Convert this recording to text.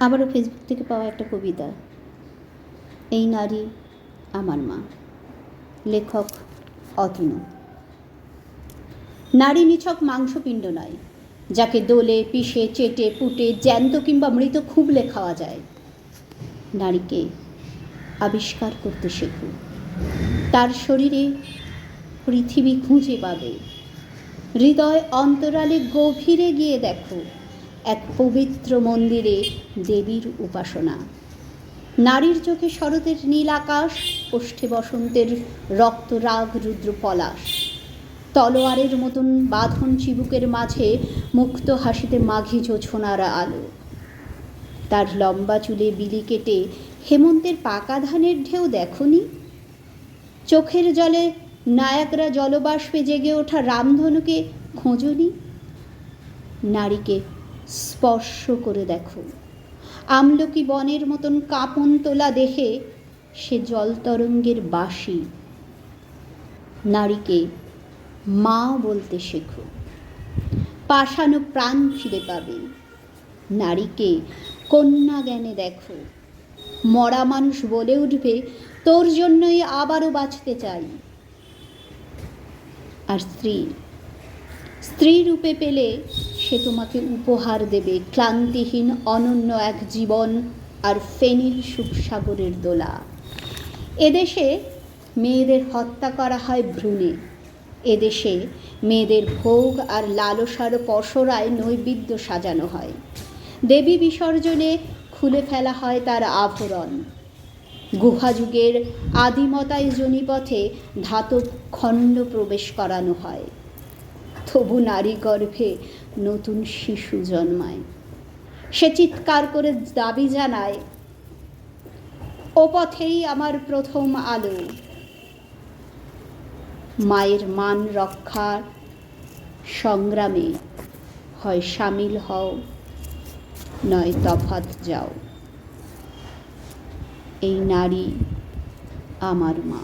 আবারও ফেসবুক থেকে পাওয়া একটা কবিতা, এই নারী আমার মা লেখক অতনু। নারী নিছক মাংসপিণ্ড নয়, যাকে দোলে, পিষে, চেটে, পুটে, জ্যান্ত কিংবা মৃত খুবলে খাওয়া যায়। নারীকে আবিষ্কার করতে শেখো। তার শরীরে পৃথিবী খুঁজে পাবে। হৃদয় অন্তরালে গভীরে গিয়ে দেখো। এক পবিত্র মন্দিরে দেবীর উপাসনা। নারীর চোখে শরতের নীল আকাশ, ওষ্ঠে বসন্তের রক্তরাগ রুদ্র পলাশ। তলোয়ারের মতন বাঁধন চিবুকের মাঝে মুক্ত হাসিতে মাঘি জোছনার আলো। তার লম্বা চুলে বিলি কেটে হেমন্তের পাকা ধানের ঢেউ দেখনি? চোখের জলে নায়করা জলবাষ্পে জেগে ওঠা রামধনুকে খোঁজনি? নারীকে স্পর্শ করে দেখো। আমলকি বনের মতন কাঁপন তোলা দেখে সে জলতরঙ্গের বাসি। নারীকে মা বলতে শেখো। পাষাণ প্রাণ ফিরে পাবে। নারীকে কন্যা জ্ঞানে দেখো। মরা মানুষ বলে উঠবে, তোর জন্যই আবারও বাঁচতে চাই। আর স্ত্রী স্ত্রী রূপে পেলে সে তোমাকে উপহার দেবে। ক্লান্তিহীন, অনন্য এক জীবন আর ফেনীর সুখসাগরের দোলা। এদেশে মেয়েদের হত্যা করা হয় ভ্রূণে। এদেশে মেয়েদের ভোগ আর লালসার পসরায় নৈবেদ্য সাজানো হয়। দেবী বিসর্জনে খুলে ফেলা হয় তার আভরণ গুহাযুগের আদিমতায় জনিপথে ধাতব খণ্ড প্রবেশ করানো হয়। তবু নারী গর্ভে নতুন শিশু জন্মায়। সে চিৎকার করে দাবি জানায়, ও পথেই আমার প্রথম আলো। মায়ের মান রক্ষার সংগ্রামে হয় সামিল হও, নয় তফাত যাও। এই নারী আমার মা।